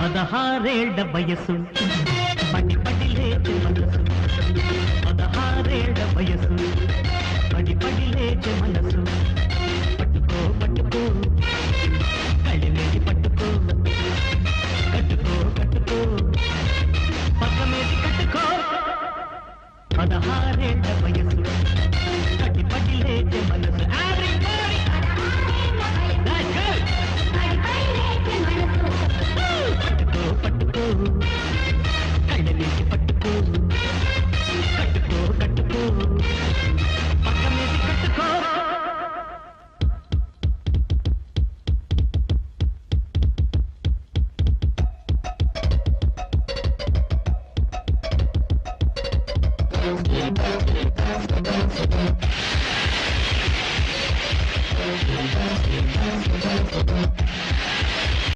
పదహారేళ్ళ వయసు పడి పడి లేచి మనసు. పదహారేళ్ళ వయసు పడి పడి లేచి మనసు. పట్టుకో పట్టుకో. కళ్ళమేది పట్టుకో. కట్టుకో కట్టుకో. పక్కమేది కట్టుకో. పదహారేళ్ళ Thank you.